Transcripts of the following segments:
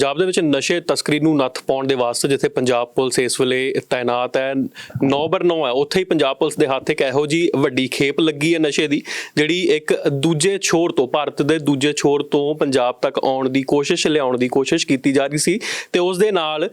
ਪੰਜਾਬ ਦੇ ਵਿੱਚ ਨਸ਼ੇ ਤਸਕਰੀ ਨੂੰ ਨੱਥ ਪਾਉਣ ਦੇ ਵਾਸਤੇ ਜਿੱਥੇ ਪੰਜਾਬ ਪੁਲਿਸ ਇਸ ਵੇਲੇ ਤਾਇਨਾਤ ਹੈ 9 ਬਰ 9 ਹੈ, ਉੱਥੇ ਹੀ ਪੰਜਾਬ ਪੁਲਿਸ ਦੇ ਹੱਥ ਇੱਕ ਇਹੋ ਜੀ ਵੱਡੀ ਖੇਪ ਲੱਗੀ ਹੈ ਨਸ਼ੇ ਦੀ, ਜਿਹੜੀ ਇੱਕ ਦੂਜੇ ਛੋਰ ਤੋਂ, ਭਾਰਤ ਦੇ ਦੂਜੇ ਛੋਰ ਤੋਂ ਪੰਜਾਬ ਤੱਕ ਆਉਣ ਦੀ ਕੋਸ਼ਿਸ਼, ਲਿਆਉਣ ਦੀ ਕੋਸ਼ਿਸ਼ ਕੀਤੀ ਜਾ ਰਹੀ ਸੀ ਤੇ ਉਸ ਦੇ ਨਾਲ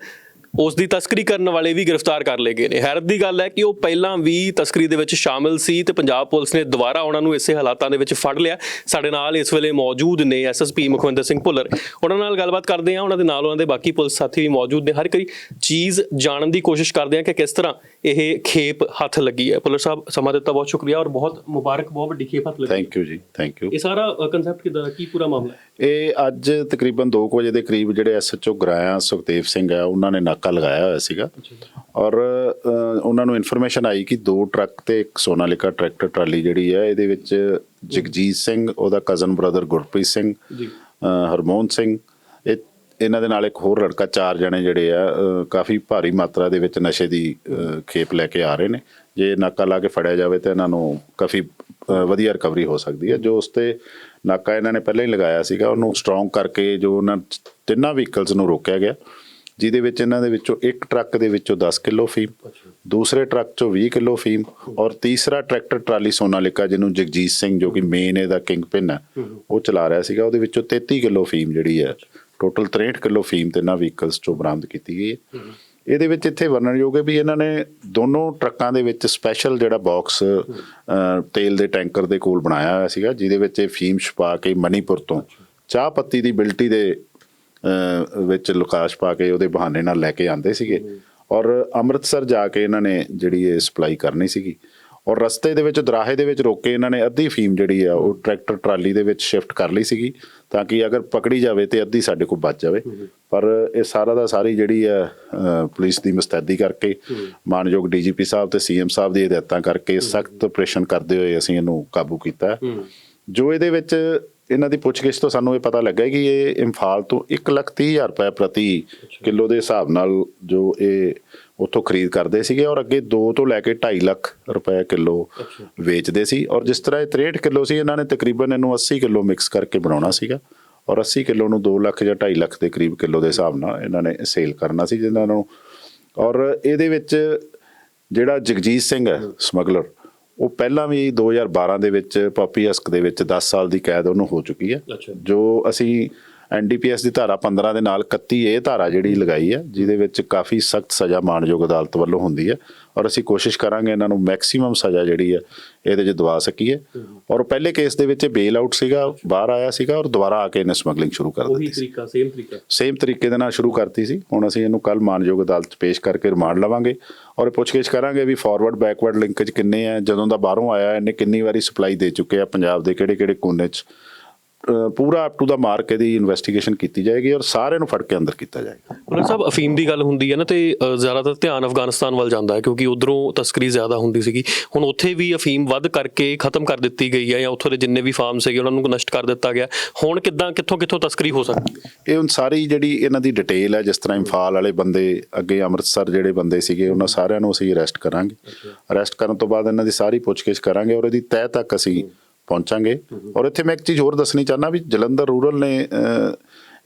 ਉਸ ਦੀ ਤਸਕਰੀ ਕਰਨ ਵਾਲੇ ਵੀ ਗ੍ਰਿਫਤਾਰ ਕਰ ਲਏ ਗਏ ਨੇ। ਹੈਰਤ ਦੀ ਗੱਲ ਹੈ ਕਿ ਉਹ ਪਹਿਲਾਂ ਵੀ ਤਸਕਰੀ ਦੇ ਵਿੱਚ ਸ਼ਾਮਿਲ ਸੀ ਤੇ ਪੰਜਾਬ ਪੁਲਿਸ ਨੇ ਦੁਬਾਰਾ ਉਹਨਾਂ ਨੂੰ ਇਸੇ ਹਾਲਾਤਾਂ ਦੇ ਵਿੱਚ ਫੜ ਲਿਆ। ਸਾਡੇ ਨਾਲ ਇਸ ਵੇਲੇ ਮੌਜੂਦ ਨੇ ਐਸਐਸਪੀ ਮੁਖਵਿੰਦਰ ਸਿੰਘ ਭੁੱਲਰ। ਉਹਨਾਂ ਨਾਲ ਗੱਲਬਾਤ ਕਰਦੇ ਹਾਂ ਉਹਨਾਂ ਦੇ ਨਾਲ ਉਹਨਾਂ ਦੇ ਬਾਕੀ ਪੁਲਿਸ ਸਾਥੀ ਵੀ ਮੌਜੂਦ ਨੇ। ਹਰ ਇੱਕ ਚੀਜ਼ ਜਾਣਨ ਦੀ ਕੋਸ਼ਿਸ਼ ਕਰਦੇ ਹਾਂ ਕਿ ਕਿਸ ਤਰ੍ਹਾਂ ਇਹ ਖੇਪ ਹੱਥ ਲੱਗੀ ਹੈ। ਭੁੱਲਰ ਸਾਹਿਬ ਸਮਾਂ ਦਿੱਤਾ ਬਹੁਤ ਸ਼ੁਕਰੀਆ ਔਰ ਬਹੁਤ ਮੁਬਾਰਕ ਬਹੁਤ ਵੱਡੀ ਖੇਪ ਹੱਥ ਲੱਗੀ। ਥੈਂਕ ਯੂ ਜੀ ਥੈਂਕ ਯੂ ਇਹ ਸਾਰਾ ਕਨਸੈਪਟ ਕਿਦਾਂ ਕੀ ਪੂਰਾ ਮਾਮਲਾ ਇਹ ਅੱਜ ਤਕਰੀਬਨ 2 ਵਜੇ ਦੇ ਕਰੀਬ ਜਿਹੜੇ ਐਸਐਚਓ ਗਰਾਇਆ ਸੁਖਦੇਵ ਸਿੰਘ ਆ ਉਹਨਾਂ ਨੇ ਨਾਕਾ ਲਗਾਇਆ ਹੋਇਆ ਸੀਗਾ। ਔਰ ਉਹਨਾਂ ਨੂੰ ਇਨਫੋਰਮੇਸ਼ਨ ਆਈ ਕਿ ਦੋ ਟਰੱਕ ਤੇ ਇੱਕ ਸੋਨਾਲਿਕਾ ਟਰੈਕਟਰ ਟਰਾਲੀ ਜਿਹੜੀ ਹੈ ਇਹਦੇ ਵਿੱਚ ਜਗਜੀਤ ਸਿੰਘ ਉਹਦਾ ਕਜ਼ਨ ਬ੍ਰਦਰ ਗੁਰਪ੍ਰੀਤ ਸਿੰਘ ਜੀ। ਅ, ਹਰਮੋਹਨ ਸਿੰਘ ਇਹ ਇਹਨਾਂ ਦੇ ਨਾਲ ਇੱਕ ਹੋਰ ਲੜਕਾ ਚਾਰ ਜਣੇ ਜਿਹੜੇ ਆ ਕਾਫੀ ਭਾਰੀ ਮਾਤਰਾ ਦੇ ਵਿੱਚ ਨਸ਼ੇ ਦੀ ਖੇਪ ਲੈ ਕੇ ਆ ਰਹੇ ਨੇ। ਜੇ ਨਾਕਾ ਲਾ ਕੇ ਫੜਿਆ ਜਾਵੇ ਤਾਂ ਇਹਨਾਂ ਨੂੰ ਕਾਫੀ ਵਧੀਆ ਰਿਕਵਰੀ ਹੋ ਸਕਦੀ ਹੈ। ਜੋ ਉਸ ਤੇ ਨਾਕਾ ਇਹਨਾਂ ਨੇ ਪਹਿਲਾਂ ਹੀ ਲਗਾਇਆ ਸੀਗਾ ਉਹਨੂੰ ਸਟਰੋਂਗ ਕਰਕੇ ਜੋ ਉਹਨਾਂ ਤਿੰਨਾਂ ਵਹੀਕਲਸ ਨੂੰ ਰੋਕਿਆ ਗਿਆ। ਜਿਹਦੇ ਵਿੱਚ ਇਹਨਾਂ ਦੇ ਵਿੱਚੋਂ ਇੱਕ ਟਰੱਕ ਦੇ ਵਿੱਚੋਂ 10 ਕਿਲੋ ਫੀਮ, ਦੂਸਰੇ ਟਰੱਕ ਚੋਂ 20 ਕਿਲੋ ਫੀਮ ਔਰ ਤੀਸਰਾ ਟਰੈਕਟਰ ਟਰਾਲੀ ਸੋਨਾਲਿਕਾ ਜਿਹਨੂੰ ਜਗਜੀਤ ਸਿੰਘ ਜੋ ਕਿ ਮੇਨ ਇਹਦਾ ਕਿੰਗ ਪਿਨ ਹੈ, ਉਹ ਚਲਾ ਰਿਹਾ ਸੀਗਾ। ਉਹਦੇ ਵਿੱਚੋਂ 33 ਕਿਲੋ ਫੀਮ ਜਿਹੜੀ ਹੈ ਟੋਟਲ 63 ਕਿਲੋ ਫੀਮ ਤੇ ਇਹਨਾਂ ਵਹੀਕਲਸ ਚੋਂ ਬਰਾਮਦ ਕੀਤੀ ਗਈ ਹੈ। ਇਹਦੇ ਵਿੱਚ ਇੱਥੇ ਵਰਣਨਯੋਗ ਹੈ ਵੀ ਇਹਨਾਂ ਨੇ ਦੋਨੋਂ ਟਰੱਕਾਂ ਦੇ ਵਿੱਚ ਸਪੈਸ਼ਲ ਜਿਹੜਾ ਬਾਕਸ ਤੇਲ ਦੇ ਟੈਂਕਰ ਦੇ ਕੋਲ ਬਣਾਇਆ ਹੋਇਆ ਸੀਗਾ, ਜਿਹਦੇ ਵਿੱਚ ਇਹ ਫੀਮ ਛਪਾ ਕੇ ਮਨੀਪੁਰ ਤੋਂ ਚਾਹ ਪੱਤੀ ਦੀ ਬਿਲਟੀ ਦੇ ਵਿੱਚ ਲੁਕਾਸ਼ ਪਾ ਕੇ ਉਹਦੇ ਬਹਾਨੇ ਨਾਲ ਲੈ ਕੇ ਆਂਦੇ ਸੀਗੇ। ਔਰ ਅੰਮ੍ਰਿਤਸਰ ਜਾ ਕੇ ਇਹਨਾਂ ਨੇ ਜਿਹੜੀ ਇਹ ਸਪਲਾਈ ਕਰਨੀ ਸੀਗੀ। ਔਰ ਰਸਤੇ ਦੇ ਵਿੱਚ ਦਰਾਹੇ ਦੇ ਵਿੱਚ ਰੋਕ ਕੇ ਇਹਨਾਂ ਨੇ ਅੱਧੀ ਫੀਮ ਜਿਹੜੀ ਆ ਉਹ ਟਰੈਕਟਰ ਟਰਾਲੀ ਦੇ ਵਿੱਚ ਸ਼ਿਫਟ ਕਰ ਲਈ ਸੀਗੀ ਤਾਂ ਕਿ ਅਗਰ ਪਕੜੀ ਜਾਵੇ ਤੇ ਅੱਧੀ ਸਾਡੇ ਕੋਲ ਬਚ ਜਾਵੇ। ਪਰ ਇਹ ਸਾਰਾ ਦਾ ਸਾਰੀ ਜਿਹੜੀ ਆ ਪੁਲਿਸ ਦੀ ਮੁਸਤੈਦੀ ਕਰਕੇ ਮਾਨਯੋਗ ਡੀਜੀਪੀ ਸਾਹਿਬ ਤੇ ਸੀਐਮ ਸਾਹਿਬ ਦੀ ਹਦਾਇਤਾਂ ਕਰਕੇ ਸਖਤ ਆਪਰੇਸ਼ਨ ਕਰਦੇ ਹੋਏ ਅਸੀਂ ਇਹਨੂੰ ਕਾਬੂ ਕੀਤਾ। ਜੋ ਇਹਦੇ ਵਿੱਚ ਇਹਨਾਂ ਦੀ ਪੁੱਛਗਿੱਛ ਤੋਂ ਸਾਨੂੰ ਇਹ ਪਤਾ ਲੱਗਾ ਕਿ ਇਹ ਇੰਫਾਲ ਤੋਂ 130000 ਰੁਪਏ ਪ੍ਰਤੀ ਕਿਲੋ ਦੇ ਹਿਸਾਬ ਨਾਲ ਜੋ ਇਹ ਉੱਥੋਂ ਖਰੀਦ ਕਰਦੇ ਸੀਗੇ ਔਰ ਅੱਗੇ 2 ਤੋਂ ਲੈ ਕੇ 2.5 ਲੱਖ ਰੁਪਏ ਕਿਲੋ ਵੇਚਦੇ ਸੀ ਔਰ ਜਿਸ ਤਰ੍ਹਾਂ ਇਹ 63 ਕਿਲੋ ਸੀ ਇਹਨਾਂ ਨੇ ਤਕਰੀਬਨ ਇਹਨੂੰ 80 ਕਿਲੋ ਮਿਕਸ ਕਰਕੇ ਬਣਾਉਣਾ ਸੀਗਾ ਔਰ 80 ਕਿਲੋ ਨੂੰ 2 ਲੱਖ ਜਾਂ 2.5 ਲੱਖ ਦੇ ਕਰੀਬ ਕਿਲੋ ਦੇ ਹਿਸਾਬ ਨਾਲ ਇਹਨਾਂ ਨੇ ਸੇਲ ਕਰਨਾ ਸੀ ਜਿਨ੍ਹਾਂ ਨੂੰ ਔਰ ਇਹਦੇ ਵਿੱਚ ਜਿਹੜਾ ਜਗਜੀਤ ਸਿੰਘ ਹੈ ਸਮਗਲਰ ਉਹ ਪਹਿਲਾਂ ਵੀ 2012 ਦੇ ਵਿੱਚ ਪਾਪੀ ਹਸਕ ਦੇ ਵਿੱਚ 10 ਸਾਲ ਦੀ ਕੈਦ ਉਹਨੂੰ ਹੋ ਚੁੱਕੀ ਹੈ। ਜੋ ਅਸੀਂ ਐਨਡੀਪੀਐਸ ਦੀ ਧਾਰਾ 15 ਦੇ ਨਾਲ 31 ਇਹ ਧਾਰਾ ਜਿਹੜੀ ਲਗਾਈ ਹੈ ਜਿਹਦੇ ਵਿੱਚ ਕਾਫੀ ਸਖਤ ਸਜ਼ਾ ਮਾਣਯੋਗ ਅਦਾਲਤ ਵੱਲੋਂ ਹੁੰਦੀ ਹੈ ਔਰ ਅਸੀਂ ਕੋਸ਼ਿਸ਼ ਕਰਾਂਗੇ ਇਹਨਾਂ ਨੂੰ ਮੈਕਸਿਮਮ ਸਜ਼ਾ ਜਿਹੜੀ ਹੈ ਇਹਦੇ 'ਚ ਦਵਾ ਸਕੀਏ। ਔਰ ਪਹਿਲੇ ਕੇਸ ਦੇ ਵਿੱਚ ਬੇਲ ਆਊਟ ਸੀਗਾ ਬਾਹਰ ਆਇਆ ਸੀਗਾ ਔਰ ਦੁਬਾਰਾ ਆ ਕੇ ਇਹਨੇ ਸਮਗਲਿੰਗ ਸ਼ੁਰੂ ਕਰ ਉਹੀ ਦਿੱਤੀ ਸੀ। ਤਰੀਕਾ ਸੇਮ ਤਰੀਕਾ। ਸੇਮ ਤਰੀਕੇ ਦੇ ਨਾਲ ਸ਼ੁਰੂ ਕਰਤੀ ਸੀ। ਹੁਣ ਅਸੀਂ ਇਹਨੂੰ ਕੱਲ ਮਾਨਯੋਗ ਅਦਾਲਤ 'ਚ ਪੇਸ਼ ਕਰਕੇ ਰਿਮਾਂਡ ਲਵਾਂਗੇ ਔਰ ਪੁੱਛਗਿੱਛ ਕਰਾਂਗੇ ਵੀ ਫਾਰਵਰਡ ਬੈਕਵਰਡ ਲਿੰਕੇਜ ਕਿੰਨੇ ਆ ਜਦੋਂ ਦਾ ਬਾਹਰੋਂ ਆਇਆ ਇਹਨੇ ਕਿੰਨੀ ਵਾਰੀ ਸਪਲਾਈ ਦੇ ਚੁੱਕੇ ਆ ਪੰਜਾਬ ਦੇ ਕਿਹੜੇ ਕਿਹੜੇ ਕੋਨੇ 'ਚ। ਪੂਰਾ ਅਪ ਟੂ ਦਾ ਮਾਰਕ ਇਹਦੀ ਇਨਵੈਸਟੀਗੇਸ਼ਨ ਕੀਤੀ ਜਾਏਗੀ ਔਰ ਸਾਰਿਆਂ ਨੂੰ ਫੜ ਕੇ ਅੰਦਰ ਕੀਤਾ ਜਾਏਗਾ। ਭੁੱਲਰ ਸਾਹਿਬ ਅਫੀਮ ਦੀ ਗੱਲ ਹੁੰਦੀ ਹੈ ਨਾ ਤੇ ਜ਼ਿਆਦਾਤਰ ਧਿਆਨ ਅਫਗਾਨਿਸਤਾਨ ਵੱਲ ਜਾਂਦਾ ਹੈ ਕਿਉਂਕਿ ਉਧਰੋਂ ਤਸਕਰੀ ਜ਼ਿਆਦਾ ਹੁੰਦੀ ਸੀਗੀ। ਹੁਣ ਉੱਥੇ ਵੀ ਅਫੀਮ ਵੱਧ ਕਰਕੇ ਖਤਮ ਕਰ ਦਿੱਤੀ ਗਈ ਹੈ ਜਾਂ ਉੱਥੋਂ ਦੇ ਜਿੰਨੇ ਵੀ ਫਾਰਮ ਸੀਗੇ ਉਹਨਾਂ ਨੂੰ ਨਸ਼ਟ ਕਰ ਦਿੱਤਾ ਗਿਆ। ਹੁਣ ਕਿੱਦਾਂ ਕਿੱਥੋਂ ਕਿੱਥੋਂ ਤਸਕਰੀ ਹੋ ਸਕਦੀ? ਹੈ ਇਹ ਹੁਣ ਸਾਰੀ ਜਿਹੜੀ ਇਹਨਾਂ ਦੀ ਡਿਟੇਲ ਹੈ ਜਿਸ ਤਰ੍ਹਾਂ ਇੰਫਾਲ ਵਾਲੇ ਬੰਦੇ ਅੱਗੇ ਅੰਮ੍ਰਿਤਸਰ ਜਿਹੜੇ ਬੰਦੇ ਸੀਗੇ ਉਹਨਾਂ ਸਾਰਿਆਂ ਨੂੰ ਅਸੀਂ ਅਰੈਸਟ ਕਰਾਂਗੇ। ਅਰੈਸਟ ਕਰਨ ਤੋਂ ਬਾਅਦ ਇਹਨਾਂ ਦੀ ਸਾਰੀ ਪੁੱਛਗਿੱਛ ਕਰਾਂਗੇ ਔਰ ਇਹਦੀ ਤਹਿ ਤੱਕ ਅਸੀਂ ਪਹੁੰਚਾਂਗੇ। ਔਰ ਇੱਥੇ ਮੈਂ ਇੱਕ ਚੀਜ਼ ਹੋਰ ਦੱਸਣੀ ਚਾਹਨਾ ਵੀ ਜਲੰਧਰ ਰੂਰਲ ਨੇ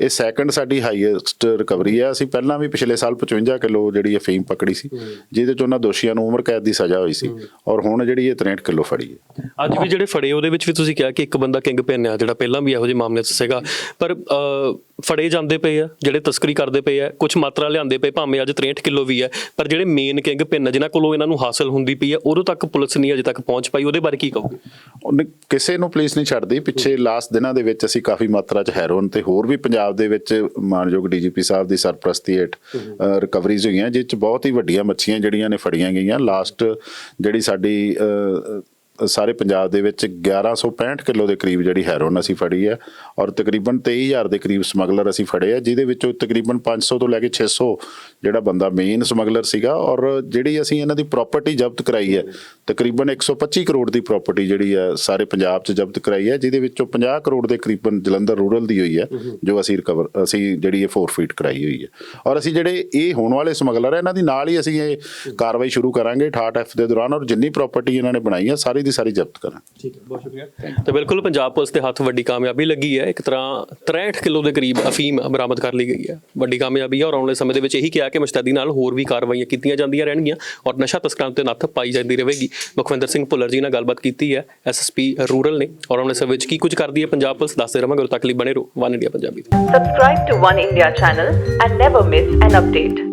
ਇਹ ਸੈਕੰਡ ਸਾਡੀ ਹਾਈਐਸਟ ਰਿਕਵਰੀ ਹੈ ਅਸੀਂ ਪਹਿਲਾਂ ਵੀ ਪਿਛਲੇ ਸਾਲ 55 ਕਿਲੋ ਜਿਹੜੀ ਇਹ ਫੀਮ ਪਕੜੀ ਸੀ ਜਿਹਦੇ ਚ ਉਹਨਾਂ ਦੋਸ਼ੀਆਂ ਨੂੰ ਉਮਰ ਕੈਦ ਦੀ ਸਜ਼ਾ ਹੋਈ ਸੀ। ਔਰ ਹੁਣ ਜਿਹੜੀ ਇਹ 63 ਕਿਲੋ ਫੜੀ ਹੈ। ਅੱਜ ਵੀ ਜਿਹੜੇ ਫੜੇ ਉਹਦੇ ਵਿੱਚ ਵੀ ਤੁਸੀਂ ਕਿਹਾ ਕਿ ਇੱਕ ਬੰਦਾ ਕਿੰਗ ਪਿੰਨ ਆ ਜਿਹੜਾ ਪਹਿਲਾਂ ਵੀ ਇਹੋ ਜਿਹੇ ਮਾਮਲੇ 'ਚ ਸੀਗਾ। ਪਰ ਅ, ਫੜੇ ਜਾਂਦੇ ਪਏ ਆ, ਜਿਹੜੇ ਤਸਕਰੀ ਕਰਦੇ ਪਏ ਆ ਕੁਝ ਮਾਤਰਾ ਲਿਆਂਦੇ ਪਏ, ਭਾਵੇਂ ਅੱਜ 63 ਕਿਲੋ ਵੀ ਹੈ ਪਰ ਜਿਹੜੇ ਮੇਨ ਕਿੰਗ ਪਿੰਨ ਆ ਜਿਨ੍ਹਾਂ ਕੋਲੋਂ ਇਹਨਾਂ ਨੂੰ ਹਾਸਲ ਹੁੰਦੀ ਪਈ ਆ, ਉਦੋਂ ਤੱਕ ਪੁਲਿਸ ਨਹੀਂ ਅਜੇ ਤੱਕ ਪਹੁੰਚ ਪਾਈ, ਉਹਦੇ ਬਾਰੇ ਕੀ ਕਹੋਗੇ? ਕਿਸੇ ਨੂੰ ਪੁਲਿਸ ਨਹੀਂ ਛੱਡਦੀ। ਪਿੱਛੇ ਲਾਸਟ ਦਿਨਾਂ ਦੇ ਵਿੱਚ ਅਸੀਂ ਕਾਫੀ ਮਾਤਰਾ 'ਚ ਹੈਰੋਨ ਤੇ ਹੋਰ ਵੀ ਪੰਜਾਬ ਦੇ ਵਿੱਚ ਮਾਨਯੋਗ ਡੀਜੀਪੀ ਸਾਹਿਬ ਦੀ ਸਰਪ੍ਰਸਤੀ ਹੇਠ ਰਿਕਵਰੀਜ਼ ਹੋਈਆਂ ਜਿਸ 'ਚ ਬਹੁਤ ਹੀ ਵੱਡੀਆਂ ਮੱਛੀਆਂ ਜਿਹੜੀਆਂ ਨੇ ਫੜੀਆਂ ਗਈਆਂ। ਲਾਸਟ ਜਿਹੜੀ ਸਾਡੀ ਸਾਰੇ ਪੰਜਾਬ ਦੇ ਵਿੱਚ 1165 ਕਿਲੋ ਦੇ ਕਰੀਬ ਜਿਹੜੀ ਹੈਰੋਨ ਅਸੀਂ ਫੜੀ ਹੈ ਔਰ ਤਕਰੀਬਨ 23000 ਦੇ ਕਰੀਬ ਸਮਗਲਰ ਅਸੀਂ ਫੜੇ ਆ ਜਿਹਦੇ ਵਿੱਚੋਂ ਤਕਰੀਬਨ 500 ਤੋਂ ਲੈ ਕੇ 600 ਜਿਹੜਾ ਬੰਦਾ ਮੇਨ ਸਮਗਲਰ ਸੀਗਾ ਔਰ ਜਿਹੜੀ ਅਸੀਂ ਇਹਨਾਂ ਦੀ ਪ੍ਰਾਪਰਟੀ ਜ਼ਬਤ ਕਰਾਈ ਹੈ, ਤਕਰੀਬਨ 125 ਕਰੋੜ ਦੀ ਪ੍ਰਾਪਰਟੀ ਜਿਹੜੀ ਹੈ ਸਾਰੇ ਪੰਜਾਬ 'ਚ ਜ਼ਬਤ ਕਰਾਈ ਹੈ, ਜਿਹਦੇ ਵਿੱਚੋਂ 50 ਕਰੋੜ ਦੇ ਕਰੀਬਨ ਜਲੰਧਰ ਰੂਰਲ ਦੀ ਹੋਈ ਹੈ, ਜੋ ਅਸੀਂ ਰਿਕਵਰ ਅਸੀਂ ਜਿਹੜੀ ਇਹ ਫੋਰਫੀਟ ਕਰਾਈ ਹੋਈ ਹੈ। ਔਰ ਅਸੀਂ ਜਿਹੜੇ ਇਹ ਹੋਣ ਵਾਲੇ ਸਮਗਲਰ ਹੈ, ਇਹਨਾਂ ਦੀ ਨਾਲ ਹੀ ਅਸੀਂ ਇਹ ਕਾਰਵਾਈ ਸ਼ੁਰੂ ਕਰਾਂਗੇ 68 ਐਫ ਦੇ ਦੌਰਾਨ ਔਰ ਜਿੰਨੀ ਪ੍ਰਾਪਰਟੀ ਇਹਨਾਂ ਨੇ ਬਣਾਈ ਹੈ, ਸਾਰੀ ਸਾਰੀ ਦੀ ਸਾਰੀ ਜ਼ਬਤ ਕਰਾਂਗੇ ਠੀਕ ਹੈ ਬਹੁਤ ਸ਼ੁਕਰੀਆ। ਤੇ ਬਿਲਕੁਲ ਪੰਜਾਬ ਪੁਲਿਸ ਦੇ ਹੱਥ ਵੱਡੀ ਕਾਮਯਾਬੀ ਲੱਗੀ ਹੈ। ਇੱਕ ਤਰ੍ਹਾਂ 63 ਕਿਲੋ ਦੇ ਕਰੀਬ ਅਫੀਮ ਬਰਾਮਦ ਕਰ ਲਈ ਗਈ ਹੈ। ਵੱਡੀ ਕਾਮਯਾਬੀ ਹੈ ਔਰ ਆਉਣ ਵਾਲੇ ਸਮੇਂ ਦੇ ਵਿੱਚ ਇਹੀ ਕਿਹਾ ਕਿ ਮੁਸ਼ਤੈਦੀ ਨਾਲ ਹੋਰ ਵੀ ਕਾਰਵਾਈਆਂ ਕੀਤੀਆਂ ਜਾਂਦੀਆਂ ਰਹਿਣਗੀਆਂ ਔਰ ਨਸ਼ਾ ਤਸਕਰਾਂ ਤੇ ਨੱਥ ਪਾਈ ਜਾਂਦੀ ਰਹੇਗੀ। ਮੁਖਵਿੰਦਰ ਸਿੰਘ ਭੁੱਲਰ ਜੀ ਨਾਲ ਗੱਲਬਾਤ ਕੀਤੀ ਹੈ। ਐਸਐਸਪੀ ਰੂਰਲ ਨੇ ਔਰ ਆਉਣ ਵਾਲੇ ਸਮੇਂ ਵਿੱਚ ਕੀ ਕੁਝ ਕਰਦੀ ਹੈ ਪੰਜਾਬ ਪੁਲਿਸ ਦੱਸਦੇ ਰਹਾਂਗੇ ਉਦੋਂ ਤੱਕ ਲਈ ਬਣੇ ਰਹੋ। One India Punjabi. Subscribe to One India channel and never miss an update.